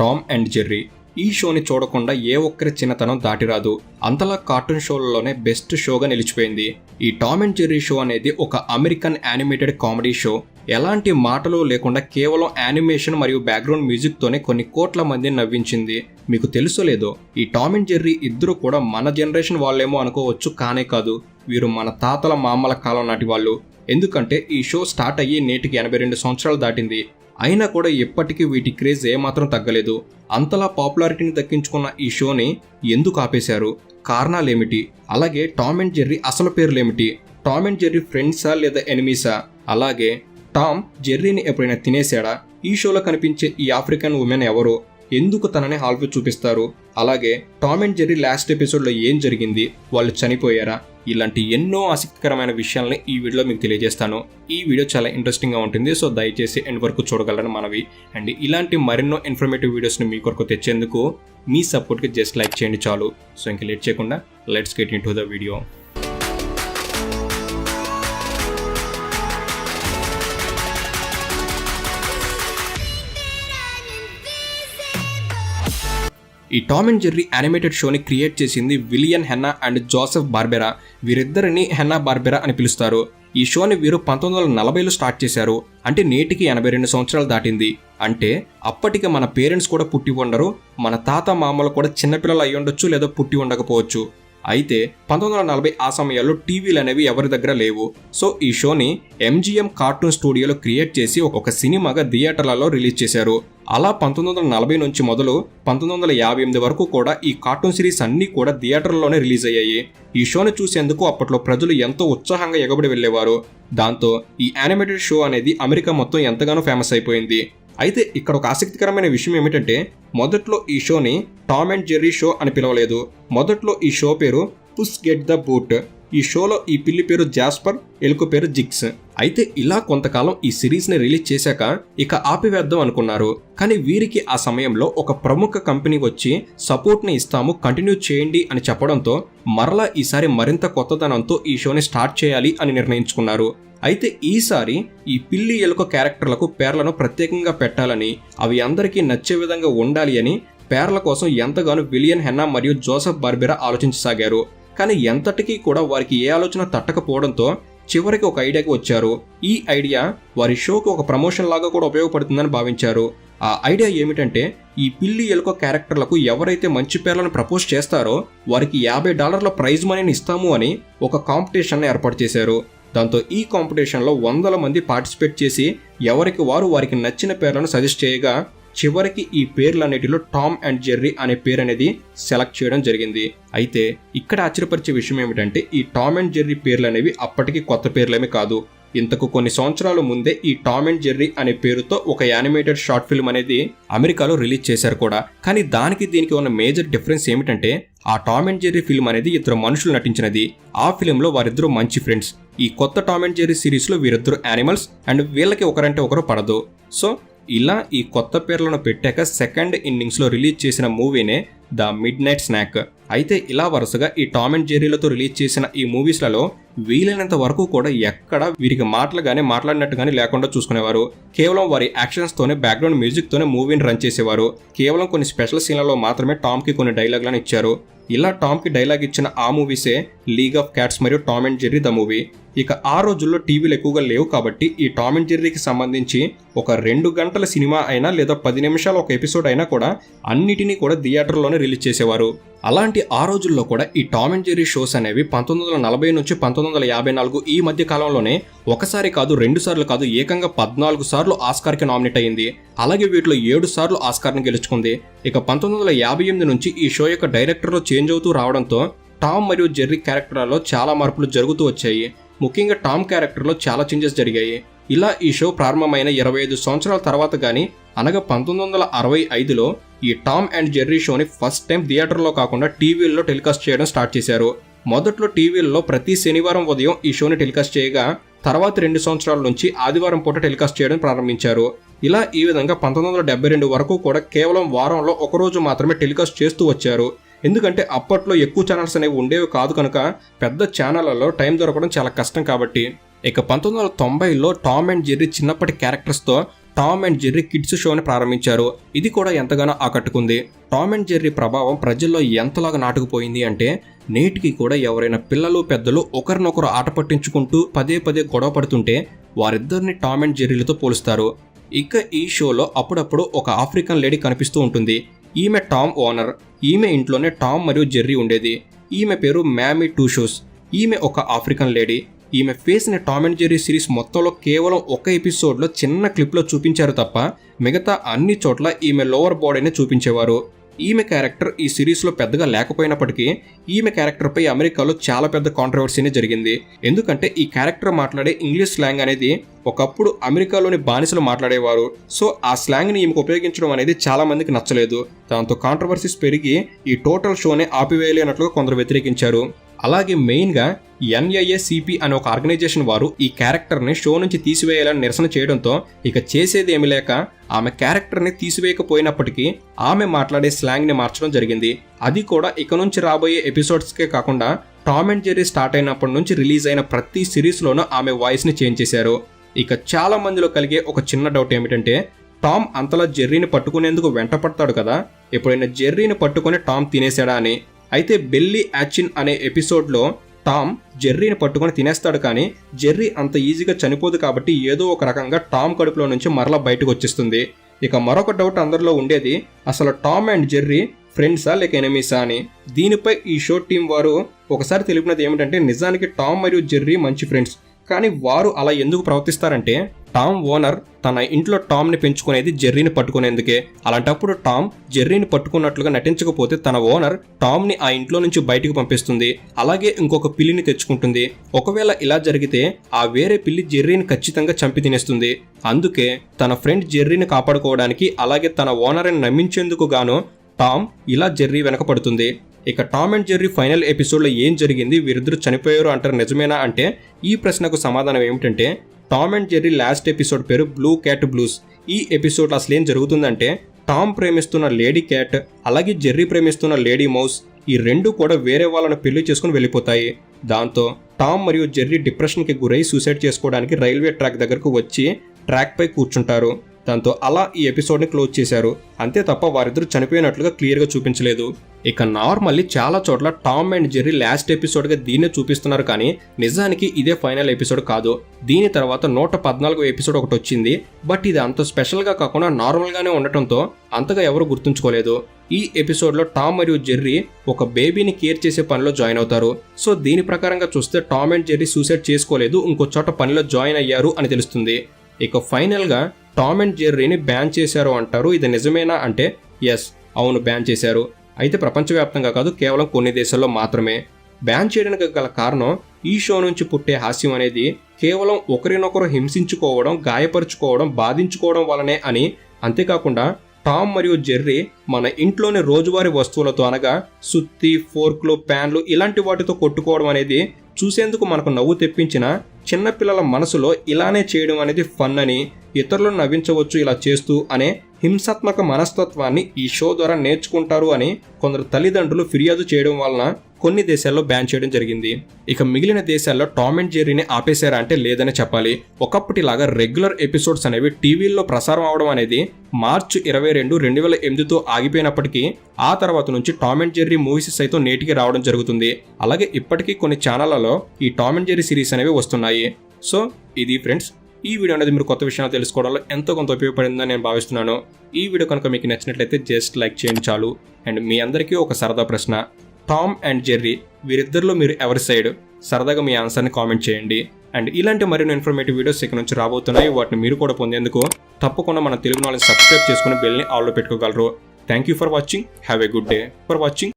Tom and Jerry ఈ షోని చూడకుండా ఏ ఒక్కరి చిన్నతనం దాటిరాదు. అంతలా కార్టూన్ షోలలోనే బెస్ట్ షోగా నిలిచిపోయింది. ఈ టామ్ అండ్ జెర్రీ షో అనేది ఒక అమెరికన్ యానిమేటెడ్ కామెడీ షో. ఎలాంటి మాటలు లేకుండా కేవలం యానిమేషన్ మరియు బ్యాక్గ్రౌండ్ మ్యూజిక్తోనే కొన్ని కోట్ల మందిని నవ్వించింది. మీకు తెలుసో లేదో ఈ టామ్ అండ్ జెర్రీ ఇద్దరు కూడా మన జనరేషన్ వాళ్ళేమో అనుకోవచ్చు కానే కాదు. వీరు మన తాతల మామల కాలం నాటి వాళ్ళు. ఎందుకంటే ఈ షో స్టార్ట్ అయ్యి నేటికి ఎనభై రెండు సంవత్సరాలు దాటింది. అయినా కూడా ఇప్పటికీ వీటి క్రేజ్ ఏమాత్రం తగ్గలేదు. అంతలా పాపులారిటీని దక్కించుకున్న ఈ షోని ఎందుకు ఆపేశారు? కారణాలేమిటి? అలాగే టామ్ అండ్ జెర్రీ అసలు పేర్లేమిటి? టామ్ అండ్ జెర్రీ ఫ్రెండ్సా లేదా ఎనిమీసా? అలాగే టామ్ జెర్రీని ఎప్పుడైనా తినేశాడా? ఈ షోలో కనిపించే ఈ ఆఫ్రికన్ ఉమెన్ ఎవరు? ఎందుకు తనని హాల్ఫీ చూపిస్తారు? అలాగే టామ్ అండ్ జెర్రీ లాస్ట్ ఎపిసోడ్లో ఏం జరిగింది? వాళ్ళు చనిపోయారా? ఇలాంటి ఎన్నో ఆసక్తికరమైన విషయాలని ఈ వీడియోలో మీకు తెలియజేస్తాను. ఈ వీడియో చాలా ఇంట్రెస్టింగ్గా ఉంటుంది. సో దయచేసి ఎండ్ వరకు చూడగలరని మనవి. అండ్ ఇలాంటి మరెన్నో ఇన్ఫర్మేటివ్ వీడియోస్ని మీ కొరకు తెచ్చేందుకు మీ సపోర్ట్కి జస్ట్ లైక్ చేయండి చాలు. సో ఇంక లేట్ చేయకుండా let's get into the video ఈ టామ్ అండ్ జెర్రీ యానిమేటెడ్ షోని క్రియేట్ చేసింది William Hanna and Joseph Barbera. వీరిద్దరిని Hanna Barbera అని పిలుస్తారు. ఈ షోని వీరు పంతొమ్మిది వందల నలభైలో స్టార్ట్ చేశారు. అంటే నేటికి ఎనభై రెండు సంవత్సరాలు దాటింది. అంటే అప్పటికి మన పేరెంట్స్ కూడా పుట్టి ఉండరు మన తాత మామలు కూడా చిన్నపిల్లలు అయ్యుండొచ్చు ఉండొచ్చు లేదా పుట్టి ఉండకపోవచ్చు. అయితే పంతొమ్మిది వందల నలభై ఆ సమయాల్లో టీవీలు అనేవి ఎవరి దగ్గర లేవు. సో ఈ షోని ఎంజిఎం కార్టూన్ స్టూడియోలో క్రియేట్ చేసి ఒక సినిమాగా థియేటర్లలో రిలీజ్ చేశారు. అలా పంతొమ్మిది వందల నలభై నుంచి మొదలు పంతొమ్మిది వందల యాభై ఎనిమిది వరకు కూడా ఈ కార్టూన్ సిరీస్ అన్నీ కూడా థియేటర్లోనే రిలీజ్ అయ్యాయి. ఈ షోని చూసేందుకు అప్పట్లో ప్రజలు ఎంతో ఉత్సాహంగా ఎగబడి వెళ్ళేవారు. దాంతో ఈ యానిమేటెడ్ షో అనేది అమెరికా మొత్తం ఎంతగానో ఫేమస్ అయిపోయింది. అయితే ఇక్కడ ఒక ఆసక్తికరమైన విషయం ఏమిటంటే మొదట్లో ఈ షోని టామ్ అండ్ జెర్రీ షో అని పిలవలేదు. మొదట్లో ఈ షో పేరు పుస్ గెట్ ద బూట్. ఈ షోలో ఈ పిల్లి పేరు జాస్పర్ ఎలుక పేరు జిక్స్. అయితే ఇలా కొంతకాలం ఈ సిరీస్ని రిలీజ్ చేశాక ఇక ఆపివేద్దాం అనుకున్నారు. కానీ వీరికి ఆ సమయంలో ఒక ప్రముఖ కంపెనీ వచ్చి సపోర్ట్ని ఇస్తాము కంటిన్యూ చేయండి అని చెప్పడంతో మరలా ఈసారి మరింత కొత్తదనంతో ఈ షోని స్టార్ట్ చేయాలి అని నిర్ణయించుకున్నారు. అయితే ఈసారి ఈ పిల్లి ఎలుక క్యారెక్టర్లకు పేర్లను ప్రత్యేకంగా పెట్టాలని అవి అందరికీ నచ్చే విధంగా ఉండాలి అని పేర్ల కోసం ఎంతగానో విలియన్ హెన్నా మరియు జోసెఫ్ బార్బెరా ఆలోచించసాగారు. కానీ ఎంతటికీ కూడా వారికి ఏ ఆలోచన తట్టకపోవడంతో చివరికి ఒక ఐడియాకి వచ్చారు. ఈ ఐడియా వారి షోకి ఒక ప్రమోషన్ లాగా కూడా ఉపయోగపడుతుందని భావించారు. ఆ ఐడియా ఏమిటంటే ఈ పిల్లి ఎలుక క్యారెక్టర్లకు ఎవరైతే మంచి పేర్లను ప్రపోజ్ చేస్తారో వారికి యాభై డాలర్ల ప్రైజ్ మనీని ఇస్తాము అని ఒక కాంపిటీషన్ ఏర్పాటు చేశారు. దాంతో ఈ కాంపిటీషన్లో వందల మంది పార్టిసిపేట్ చేసి ఎవరికి వారు వారికి నచ్చిన పేర్లను సజెస్ట్ చేయగా చివరికి ఈ పేర్లన్నిటిలో టామ్ అండ్ జెర్రీ అనే పేరు అనేది సెలెక్ట్ చేయడం జరిగింది. అయితే ఇక్కడ ఆశ్చర్యపరిచే విషయం ఏమిటంటే ఈ టామ్ అండ్ జెర్రీ పేర్లు అనేవి అప్పటికి కొత్త పేర్లేమీ కాదు. ఇంతకు కొన్ని సంవత్సరాల ముందే ఈ టామ్ అండ్ జెర్రీ అనే పేరుతో ఒక యానిమేటెడ్ షార్ట్ ఫిల్మ్ అనేది అమెరికాలో రిలీజ్ చేశారు కూడా. కానీ దానికి దీనికి ఉన్న మేజర్ డిఫరెన్స్ ఏమిటంటే ఆ టామ్ అండ్ జెర్రీ ఫిల్మ్ అనేది ఇద్దరు మనుషులు నటించినది. ఆ ఫిల్మ్లో వారిద్దరూ మంచి ఫ్రెండ్స్. ఈ కొత్త టామ్ అండ్ జెర్రీ సిరీస్లో వీరిద్దరు యానిమల్స్ అండ్ వీళ్ళకి ఒకరంటే ఒకరు పడదు. సో ఇలా ఈ కొత్త పేర్లను పెట్టాక సెకండ్ ఇన్నింగ్స్లో రిలీజ్ చేసిన మూవీనే ద మిడ్ నైట్ స్నాక్. అయితే ఇలా వరుసగా ఈ టామ్ అండ్ జెర్రీలతో రిలీజ్ చేసిన ఈ మూవీస్లలో వీలైనంత వరకు కూడా ఎక్కడ వీరికి మాటలు కానీ మాట్లాడినట్టు కానీ లేకుండా చూసుకునేవారు. కేవలం వారి యాక్షన్స్తోనే బ్యాక్గ్రౌండ్ మ్యూజిక్తోనే మూవీని రన్ చేసేవారు. కేవలం కొన్ని స్పెషల్ సీన్లలో మాత్రమే టామ్కి కొన్ని డైలాగ్లను ఇచ్చారు. ఇలా టామ్కి డైలాగ్ ఇచ్చిన ఆ మూవీసే లీగ్ ఆఫ్ క్యాట్స్ మరియు Tom and Jerry the movie. ఇక ఆ రోజుల్లో టీవీలు ఎక్కువగా లేవు కాబట్టి ఈ టామ్ అండ్ జెర్రీకి సంబంధించి ఒక రెండు గంటల సినిమా అయినా లేదా పది నిమిషాల ఒక ఎపిసోడ్ అయినా కూడా అన్నిటినీ కూడా థియేటర్లోనే రిలీజ్ చేసేవారు. అలాంటి ఆ రోజుల్లో కూడా ఈ టామ్ అండ్ జెర్రీ షోస్ అనేవి పంతొమ్మిది వందల నలభై నుంచి పంతొమ్మిది వందల యాభై నాలుగు ఈ మధ్య కాలంలోనే ఒకసారి కాదు రెండు సార్లు కాదు ఏకంగా పద్నాలుగు సార్లు ఆస్కార్కి నామినేట్ అయింది. అలాగే వీటిలో ఏడు సార్లు ఆస్కార్ని గెలుచుకుంది. ఇక పంతొమ్మిది వందల యాభై ఎనిమిది నుంచి ఈ షో యొక్క డైరెక్టర్లో చేంజ్ అవుతూ రావడంతో టామ్ మరియు జెర్రీ క్యారెక్టర్లలో చాలా మార్పులు జరుగుతూ వచ్చాయి. ముఖ్యంగా టామ్ క్యారెక్టర్లో చాలా చేంజెస్ జరిగాయి. ఇలా ఈ షో ప్రారంభమైన ఇరవై ఐదు సంవత్సరాల తర్వాత కానీ అనగా పంతొమ్మిది వందల అరవై ఐదులో ఈ టామ్ అండ్ జెర్రీ షోని ఫస్ట్ టైం థియేటర్లో కాకుండా టీవీల్లో టెలికాస్ట్ చేయడం స్టార్ట్ చేశారు. మొదట్లో టీవీల్లో ప్రతి శనివారం ఉదయం ఈ షోని టెలికాస్ట్ చేయగా తర్వాత రెండు సంవత్సరాల నుంచి ఆదివారం పూట టెలికాస్ట్ చేయడం ప్రారంభించారు. ఇలా ఈ విధంగా పంతొమ్మిది వందల డెబ్బై రెండు వరకు కూడా కేవలం వారంలో ఒకరోజు మాత్రమే టెలికాస్ట్ చేస్తూ వచ్చారు. ఎందుకంటే అప్పట్లో ఎక్కువ ఛానల్స్ అనేవి ఉండేవి కాదు కనుక పెద్ద ఛానళ్ళలో టైం దొరకడం చాలా కష్టం కాబట్టి. ఇక పంతొమ్మిది వందల తొంభైలో టామ్ అండ్ జెర్రీ చిన్నప్పటి క్యారెక్టర్స్తో టామ్ అండ్ జెర్రీ కిడ్స్ షోని ప్రారంభించారు. ఇది కూడా ఎంతగానో ఆకట్టుకుంది. టామ్ అండ్ జెర్రీ ప్రభావం ప్రజల్లో ఎంతలాగా నాటుకుపోయింది అంటే నేటికి కూడా ఎవరైనా పిల్లలు పెద్దలు ఒకరినొకరు ఆట పట్టించుకుంటూ పదే పదే గొడవ పడుతుంటే వారిద్దరిని టామ్ అండ్ జెర్రీలతో పోలుస్తారు. ఇక ఈ షోలో అప్పుడప్పుడు ఒక ఆఫ్రికన్ లేడీ కనిపిస్తూ ఉంటుంది. ఈమె టామ్ ఓనర్ ఈమె ఇంట్లోనే టామ్ మరియు జెర్రీ ఉండేది. ఈమె పేరు మ్యామీ టూ షూస్ ఈమె ఒక ఆఫ్రికన్ లేడీ. ఈమె ఫేస్ని టామ్ అండ్ జెర్రీ సిరీస్ మొత్తంలో కేవలం ఒక ఎపిసోడ్లో చిన్న క్లిప్లో చూపించారు తప్ప మిగతా అన్ని చోట్ల ఈమె లోవర్ బాడీని చూపించేవారు. ఈమె క్యారెక్టర్ ఈ సిరీస్లో పెద్దగా లేకపోయినప్పటికీ ఈమె క్యారెక్టర్పై అమెరికాలో చాలా పెద్ద కాంట్రవర్సీనే జరిగింది. ఎందుకంటే ఈ క్యారెక్టర్ మాట్లాడే ఇంగ్లీష్ స్లాంగ్ అనేది ఒకప్పుడు అమెరికాలోని బానిసలు మాట్లాడేవారు. సో ఆ స్లాంగ్ని ఈమెకు ఉపయోగించడం అనేది చాలా మందికి నచ్చలేదు. దాంతో కాంట్రవర్సీస్ పెరిగి ఈ టోటల్ షోని ఆపివేయలేనట్లుగా కొందరు వ్యతిరేకించారు. అలాగే మెయిన్గా ఎన్ఐఏసిపి అనే ఒక ఆర్గనైజేషన్ వారు ఈ క్యారెక్టర్ని షో నుంచి తీసివేయాలని నిరసన చేయడంతో ఇక చేసేదేమి లేక ఆమె క్యారెక్టర్ని తీసివేయకపోయినప్పటికీ ఆమె మాట్లాడే స్లాంగ్ని మార్చడం జరిగింది. అది కూడా ఇక నుంచి రాబోయే ఎపిసోడ్స్కే కాకుండా టామ్ అండ్ జెర్రీ స్టార్ట్ అయినప్పటి నుంచి రిలీజ్ అయిన ప్రతి సిరీస్లోనూ ఆమె వాయిస్ని చేంజ్ చేశారు. ఇక చాలా మందిలో కలిగే ఒక చిన్న డౌట్ ఏమిటంటే టామ్ అంతలా జెర్రీని పట్టుకునేందుకు వెంట పడతాడు కదా? ఎప్పుడైనా జెర్రీని పట్టుకుని టామ్ తినేశాడా అని. అయితే బెల్లీ యాచిన్ అనే ఎపిసోడ్లో టామ్ జెర్రీని పట్టుకొని తినేస్తాడు కానీ జెర్రీ అంత ఈజీగా చనిపోదు కాబట్టి ఏదో ఒక రకంగా టామ్ కడుపులో నుంచి మరలా బయటకు వచ్చేస్తుంది. ఇక మరొక డౌట్ అందరిలో ఉండేది అసలు టామ్ అండ్ జెర్రీ ఫ్రెండ్సా లేక ఎనిమీసా అని? దీనిపై ఈ షో టీం వారు ఒకసారి తెలిపినది ఏమిటంటే నిజానికి టామ్ మరియు జెర్రీ మంచి ఫ్రెండ్స్. కానీ వారు అలా ఎందుకు ప్రవర్తిస్తారంటే టామ్ ఓనర్ తన ఇంట్లో టామ్ని పెంచుకునేది జెర్రీని పట్టుకునేందుకే. అలాంటప్పుడు టామ్ జెర్రీని పట్టుకున్నట్లుగా నటించకపోతే తన ఓనర్ టామ్ని ఆ ఇంట్లో నుంచి బయటకు పంపిస్తుంది. అలాగే ఇంకొక పిల్లిని తెచ్చుకుంటుంది. ఒకవేళ ఇలా జరిగితే ఆ వేరే పిల్లి జెర్రీని ఖచ్చితంగా చంపి తినేస్తుంది. అందుకే తన ఫ్రెండ్ జెర్రీని కాపాడుకోవడానికి అలాగే తన ఓనర్ని నమ్మించేందుకు గాను టామ్ ఇలా జెర్రీ వెనకపడుతుంది ఇక టామ్ అండ్ జెర్రీ ఫైనల్ ఎపిసోడ్లో ఏం జరిగింది? వీరిద్దరు చనిపోయారు అంటారు నిజమేనా అంటే ఈ ప్రశ్నకు సమాధానం ఏమిటంటే Tom and Jerry last episode పేరు బ్లూ క్యాట్ బ్లూస్. ఈ ఎపిసోడ్ అసలు ఏం జరుగుతుందంటే టామ్ ప్రేమిస్తున్న లేడీ క్యాట్ అలాగే జెర్రీ ప్రేమిస్తున్న లేడీ మౌస్ ఈ రెండు కూడా వేరే వాళ్ళను పెళ్ళి చేసుకుని వెళ్ళిపోతాయి. దాంతో టామ్ మరియు జెర్రీ డిప్రెషన్కి గురై సూసైడ్ చేసుకోవడానికి రైల్వే ట్రాక్ దగ్గరకు వచ్చి ట్రాక్పై కూర్చుంటారు. దాంతో అలా ఈ ఎపిసోడ్ని క్లోజ్ చేశారు. అంతే తప్ప వారిద్దరు చనిపోయినట్లుగా క్లియర్గా చూపించలేదు. ఇక నార్మల్లీ చాలా చోట్ల టామ్ అండ్ జెర్రీ లాస్ట్ ఎపిసోడ్గా దీన్నే చూపిస్తున్నారు కానీ నిజానికి ఇదే ఫైనల్ ఎపిసోడ్ కాదు. దీని తర్వాత నూట పద్నాలుగు ఎపిసోడ్ ఒకటి వచ్చింది. బట్ ఇది అంత స్పెషల్గా కాకుండా నార్మల్గానే ఉండటంతో అంతగా ఎవరు గుర్తుంచుకోలేదు. ఈ ఎపిసోడ్లో టామ్ మరియు జెర్రీ ఒక బేబీని కేర్ చేసే పనిలో జాయిన్ అవుతారు. సో దీని ప్రకారంగా చూస్తే టామ్ అండ్ జెర్రీ సూసైడ్ చేసుకోలేదు. ఇంకో చోట పనిలో జాయిన్ అయ్యారు అని తెలుస్తుంది. ఇక ఫైనల్గా టామ్ అండ్ జెర్రీని బ్యాన్ చేశారు అంటారు. ఇది నిజమేనా? అంటే ఎస్ అవును బ్యాన్ చేశారు. అయితే ప్రపంచవ్యాప్తంగా కాదు కేవలం కొన్ని దేశాల్లో మాత్రమే. బ్యాన్ చేయడానికి గల కారణం ఈ షో నుంచి పుట్టే హాస్యం అనేది కేవలం ఒకరినొకరు హింసించుకోవడం గాయపరుచుకోవడం బాధించుకోవడం వలనే అని. అంతేకాకుండా టామ్ మరియు జెర్రీ మన ఇంట్లోని రోజువారీ వస్తువులతో అనగా సుత్తి ఫోర్క్లు ప్యాన్లు ఇలాంటి వాటితో కొట్టుకోవడం అనేది చూసేందుకు మనకు నవ్వు తెప్పించిన చిన్నపిల్లల మనసులో ఇలానే చేయడం అనేది ఫన్ అని ఇతరులను నవ్వించవచ్చు ఇలా చేస్తూ అనే హింసాత్మక మనస్తత్వాన్ని ఈ షో ద్వారా నేర్చుకుంటారు అని కొందరు తల్లిదండ్రులు ఫిర్యాదు చేయడం వలన కొన్ని దేశాల్లో బ్యాన్ చేయడం జరిగింది. ఇక మిగిలిన దేశాల్లో టామ్ అండ్ జెర్రీని ఆపేశారా అంటే లేదని చెప్పాలి. ఒకప్పటిలాగా రెగ్యులర్ ఎపిసోడ్స్ అనేవి టీవీల్లో ప్రసారం అవడం అనేది మార్చి ఇరవై రెండు రెండు వేల ఎనిమిదితో ఆగిపోయినప్పటికీ ఆ తర్వాత నుంచి టామ్ అండ్ జెర్రీ మూవీస్ సైతం నేటికి రావడం జరుగుతుంది. అలాగే ఇప్పటికీ కొన్ని ఛానళ్ళలో ఈ టామ్ అండ్ జెర్రీ సిరీస్ అనేవి వస్తున్నాయి. సో ఇది ఫ్రెండ్స్ ఈ వీడియో అనేది మీరు కొత్త విషయాలు తెలుసుకోవడంలో ఎంతో కొంత ఉపయోగపడిందని నేను భావిస్తున్నాను. ఈ వీడియో కనుక మీకు నచ్చినట్లయితే జస్ట్ లైక్ చేయండి చాలు. అండ్ మీ అందరికీ ఒక సరదా ప్రశ్న. టామ్ అండ్ జెర్రీ వీరిద్దరిలో మీరు ఎవరి సైడ్? సరదాగా మీ ఆన్సర్ని కామెంట్ చేయండి. అండ్ ఇలాంటి మరిన్ని ఇన్ఫర్మేటివ్ వీడియోస్ ఇక్కడ నుంచి రాబోతున్నాయి. వాటిని మీరు కూడా పొందేందుకు తప్పకుండా మన తెలుగు నాలెడ్జ్ సబ్స్క్రైబ్ చేసుకుని బెల్ని ఆల్లో పెట్టుకోగలరు. Thank you for watching have a good day for watching